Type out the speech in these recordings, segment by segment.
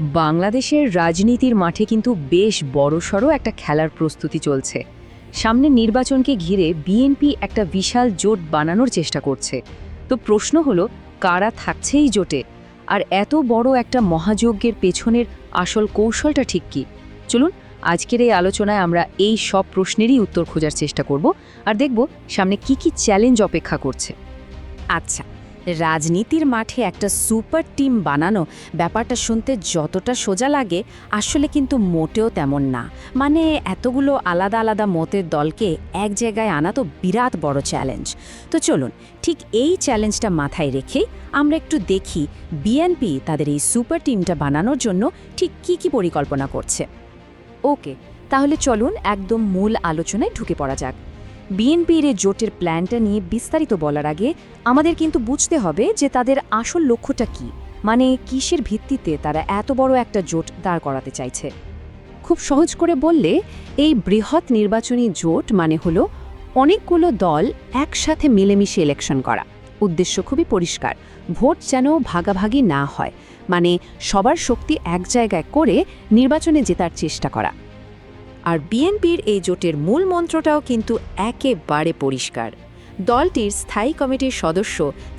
বাংলাদেশের রাজনীতির মাঠে কিন্তু বেশ বড়সড় একটা খেলার প্রস্তুতি চলছে। সামনে নির্বাচনকে ঘিরে বিএনপি একটা বিশাল জোট বানানোর চেষ্টা করছে। তো প্রশ্ন হলো, কারা থাকছে এই জোটে? আর এত বড় একটা মহাযজ্ঞের পেছনের আসল কৌশলটা ঠিক কি? চলুন, আজকের এই আলোচনায় আমরা এই সব প্রশ্নেরই উত্তর খোঁজার চেষ্টা করব। আর দেখব সামনে কি কি চ্যালেঞ্জ অপেক্ষা করছে। আচ্ছা রাজনীতির মাঠে একটা সুপার টিম বানানো ব্যাপারটা শুনতে যতটা সোজা লাগে, আসলে কিন্তু মোটেও তেমন না। মানে এতগুলো আলাদা আলাদা মতের দলকে এক জায়গায় আনা তো বিরাট বড় চ্যালেঞ্জ তো চলুন, ঠিক এই চ্যালেঞ্জটা মাথায় রেখেই আমরা একটু দেখি বিএনপি তাদের এই সুপার টিমটা বানানোর জন্য ঠিক কি কি পরিকল্পনা করছে। ওকে, তাহলে চলুন একদম মূল আলোচনায় ঢুকে পড়া যাক। বিএনপির জোটের প্ল্যানটা নিয়ে বিস্তারিত বলার আগে আমাদের কিন্তু বুঝতে হবে যে তাদের আসল লক্ষ্যটা কি মানে কিসের ভিত্তিতে তারা এত বড় একটা জোট দাঁড় করাতে চাইছে। খুব সহজ করে বললে, এই বৃহৎ নির্বাচনী জোট মানে হলো অনেকগুলো দল একসাথে মিলেমিশে ইলেকশন করা। উদ্দেশ্য খুবই পরিষ্কার, ভোট যেন ভাগাভাগি না হয় মানে সবার শক্তি এক জায়গায় করে নির্বাচনে জেতার চেষ্টা করা। আর বিএনপির এই জোটের মূল মন্ত্রটাও কিন্তু একেবারে পরিষ্কার। দলটির স্থায়ী কমিটির সদস্য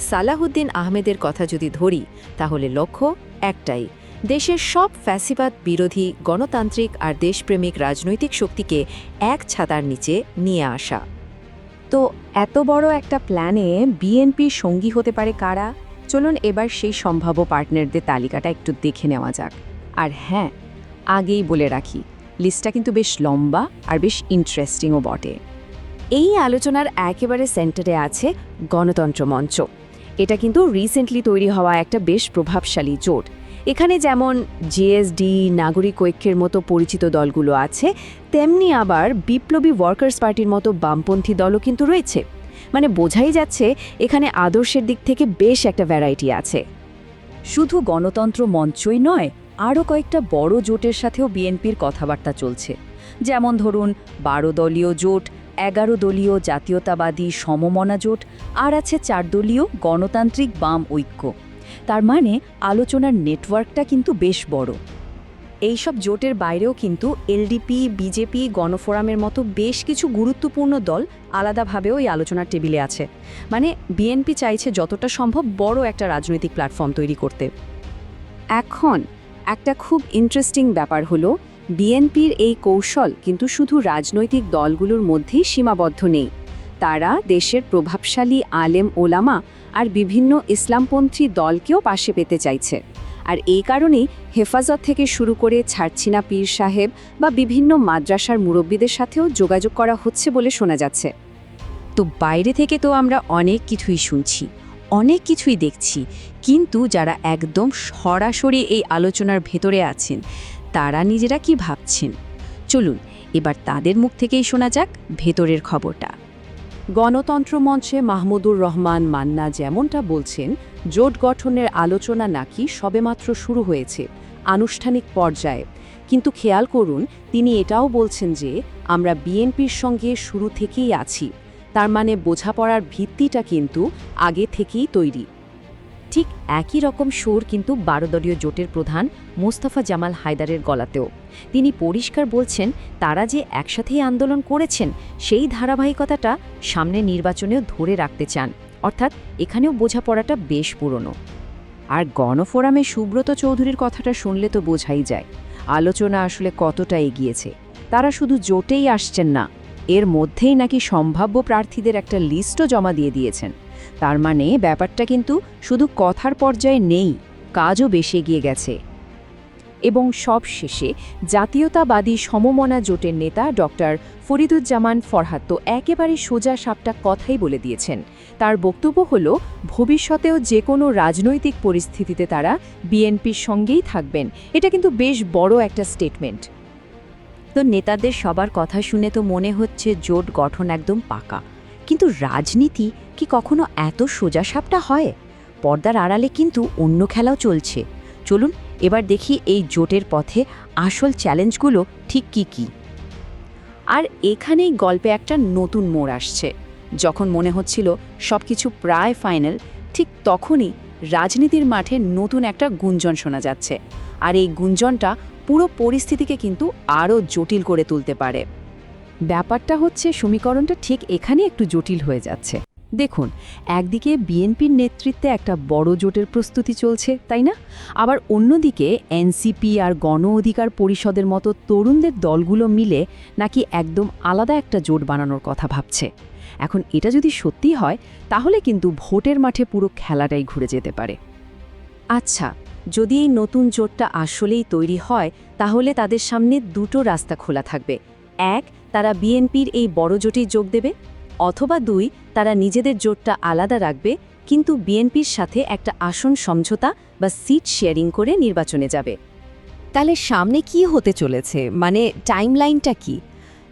সালাহুদ্দিন আহমেদের কথা যদি ধরি, তাহলে লক্ষ্য একটাই, দেশের সব ফ্যাসিবাদ বিরোধী, গণতান্ত্রিক আর দেশপ্রেমিক রাজনৈতিক শক্তিকে এক ছাতার নিচে নিয়ে আসা। তো এত বড় একটা প্ল্যানে বিএনপির সঙ্গী হতে পারে কারা? চলুন এবার সেই সম্ভাব্য পার্টনারদের তালিকাটা একটু দেখে নেওয়া যাক। আর হ্যাঁ আগেই বলে রাখি লিস্টটা কিন্তু বেশ লম্বা আর বেশ ইন্টারেস্টিংও বটে। এই আলোচনার একেবারে সেন্টারে আছে গণতন্ত্র মঞ্চ। এটা কিন্তু রিসেন্টলি তৈরি হওয়া একটা বেশ প্রভাবশালী জোট। এখানে যেমন জিএসডি নাগরিক ঐক্যের মতো পরিচিত দলগুলো আছে, তেমনি আবার বিপ্লবী ওয়ার্কার্স পার্টির মতো বামপন্থী দলও কিন্তু রয়েছে। মানে বোঝাই যাচ্ছে এখানে আদর্শের দিক থেকে বেশ একটা ভ্যারাইটি আছে। শুধু গণতন্ত্র মঞ্চই নয় আরও কয়েকটা বড় জোটের সাথেও বিএনপির কথাবার্তা চলছে। যেমন ধরুন, বারো দলীয় জোট, এগারো দলীয় জাতীয়তাবাদী সমমনা জোট, আর আছে চার দলীয় গণতান্ত্রিক বাম ঐক্য। তার মানে আলোচনার নেটওয়ার্কটা কিন্তু বেশ বড়। এইসব জোটের বাইরেও কিন্তু এলডিপি, বিজেপি, গণফোরামের মতো বেশ কিছু গুরুত্বপূর্ণ দল আলাদাভাবেও এই আলোচনার টেবিলে আছে। মানে বিএনপি চাইছে যতটা সম্ভব বড় একটা রাজনৈতিক প্ল্যাটফর্ম তৈরি করতে। এখন একটা খুব ইন্টারেস্টিং ব্যাপার হলো বিএনপির এই কৌশল কিন্তু শুধু রাজনৈতিক দলগুলোর মধ্যেই সীমাবদ্ধ নেই। তারা দেশের প্রভাবশালী আলেম ওলামা আর বিভিন্ন ইসলামপন্থী দলকেও পাশে পেতে চাইছে। আর এই কারণেই হেফাজত থেকে শুরু করে ছাড়ছিনা পীর সাহেব বা বিভিন্ন মাদ্রাসার মুরব্বীদের সাথেও যোগাযোগ করা হচ্ছে বলে শোনা যাচ্ছে। তো বাইরে থেকে তো আমরা অনেক কিছুই শুনছি। অনেক কিছুই দেখছি, কিন্তু যারা একদম সরাসরি এই আলোচনার ভেতরে আছেন, তারা নিজেরা কি ভাবছেন? চলুন, এবার তাদের মুখ থেকেই শোনা যাক ভেতরের খবরটা। গণতন্ত্র মঞ্চে মাহমুদুর রহমান মান্না যেমনটা বলছেন, জোট গঠনের আলোচনা নাকি সবেমাত্র শুরু হয়েছে, আনুষ্ঠানিক পর্যায়ে। কিন্তু খেয়াল করুন, তিনি এটাও বলছেন যে, আমরা বিএনপির সঙ্গে শুরু থেকেই আছি। তার মানে বোঝাপড়ার ভিত্তিটা কিন্তু আগে থেকেই তৈরি। ঠিক একই রকম সুর কিন্তু বারোদলীয় জোটের প্রধান মোস্তফা জামাল হায়দারের গলাতেও। তিনি পরিষ্কার বলছেন, তারা যে একসাথেই আন্দোলন করেছেন, সেই ধারাবাহিকতাটা সামনে নির্বাচনেও ধরে রাখতে চান। অর্থাৎ এখানেও বোঝাপড়াটা বেশ পুরনো। আর গণফোরামে সুব্রত চৌধুরীর কথাটা শুনলে তো বোঝাই যায়। আলোচনা আসলে কতটা এগিয়েছে। তারা শুধু জোটেই আসছেন না এর মধ্যেই নাকি সম্ভাব্য প্রার্থীদের একটা লিস্টও জমা দিয়ে দিয়েছেন। তার মানে ব্যাপারটা কিন্তু শুধু কথার পর্যায়ে নেই, কাজও বেশি এগিয়ে গেছে। এবং সব শেষে জাতীয়তাবাদী সমমনা জোটের নেতা ডক্টর ফরিদুজ্জামান ফরহাদ তো একেবারে সোজা সাপটা কথাই বলে দিয়েছেন। তার বক্তব্য হল, ভবিষ্যতেও যে কোনো রাজনৈতিক পরিস্থিতিতে তারা বিএনপির সঙ্গেই থাকবেন। এটা কিন্তু বেশ বড় একটা স্টেটমেন্ট তো নেতাদের সবার কথা শুনে তো মনে হচ্ছে জোট গঠন একদম পাকা। কিন্তু রাজনীতি কি কখনো এত সোজা সাপটা হয়? পর্দার আড়ালে কিন্তু অন্য খেলাও চলছে। চলুন এবার দেখি এই জোটের পথে আসল চ্যালেঞ্জগুলো ঠিক কি কি। আর এখানেই গল্পে একটা নতুন মোড় আসছে। যখন মনে হচ্ছিল সবকিছু প্রায় ফাইনাল, ঠিক তখনই রাজনীতির মাঠে নতুন একটা গুঞ্জন শোনা যাচ্ছে। আর এই গুঞ্জনটা পুরো পরিস্থিতিকে কিন্তু আরও জটিল করে তুলতে পারে। ব্যাপারটা হচ্ছে, সমীকরণটা ঠিক এখানে একটু জটিল হয়ে যাচ্ছে। দেখুন, একদিকে বিএনপির নেতৃত্বে একটা বড় জোটের প্রস্তুতি চলছে, তাই না? আবার অন্যদিকে এনসিপি আর গণ অধিকার পরিষদের মতো তরুণদের দলগুলো মিলে নাকি একদম আলাদা একটা জোট বানানোর কথা ভাবছে। এখন এটা যদি সত্যি হয়, তাহলে কিন্তু ভোটের মাঠে পুরো খেলাটাই ঘুরে যেতে পারে। আচ্ছা যদি এই নতুন জোটটা আসলেই তৈরি হয়, তাহলে তাদের সামনে দুটো রাস্তা খোলা থাকবে। এক, তারা বিএনপির এই বড় জোটেই যোগ দেবে, অথবা দুই, তারা নিজেদের জোটটা আলাদা রাখবে, কিন্তু বিএনপির সাথে একটা আসন সমঝোতা বা সিট শেয়ারিং করে নির্বাচনে যাবে। তাহলে সামনে কি হতে চলেছে? মানে টাইমলাইনটা কি?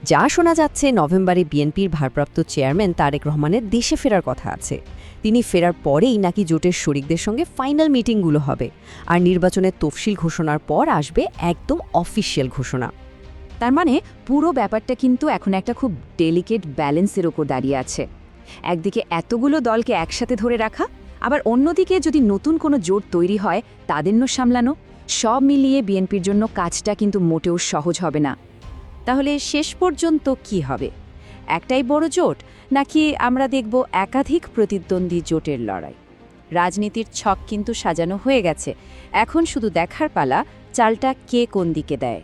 যা শোনা যাচ্ছে, নভেম্বরে বিএনপির ভারপ্রাপ্ত চেয়ারম্যান তারেক রহমানের দেশে ফেরার কথা আছে। তিনি ফেরার পরেই নাকি জোটের শরিকদের সঙ্গে ফাইনাল মিটিংগুলো হবে। আর নির্বাচনের তফসিল ঘোষণার পর আসবে একদম অফিসিয়াল ঘোষণা। তার মানে পুরো ব্যাপারটা কিন্তু এখন একটা খুব ডেলিকেট ব্যালেন্সের ওপর দাঁড়িয়ে আছে। একদিকে এতগুলো দলকে একসাথে ধরে রাখা, আবার অন্যদিকে যদি নতুন কোনো জোট তৈরি হয় তাদেরও সামলানো, সব মিলিয়ে বিএনপির জন্য কাজটা কিন্তু মোটেও সহজ হবে না। তাহলে শেষ পর্যন্ত কি হবে? একটাই বড় জোট, নাকি আমরা দেখব একাধিক প্রতিদ্বন্দ্বী জোটের লড়াই? রাজনীতির ছক কিন্তু সাজানো হয়ে গেছে। এখন শুধু দেখার পালা, চালটা কে কোন দিকে দেয়?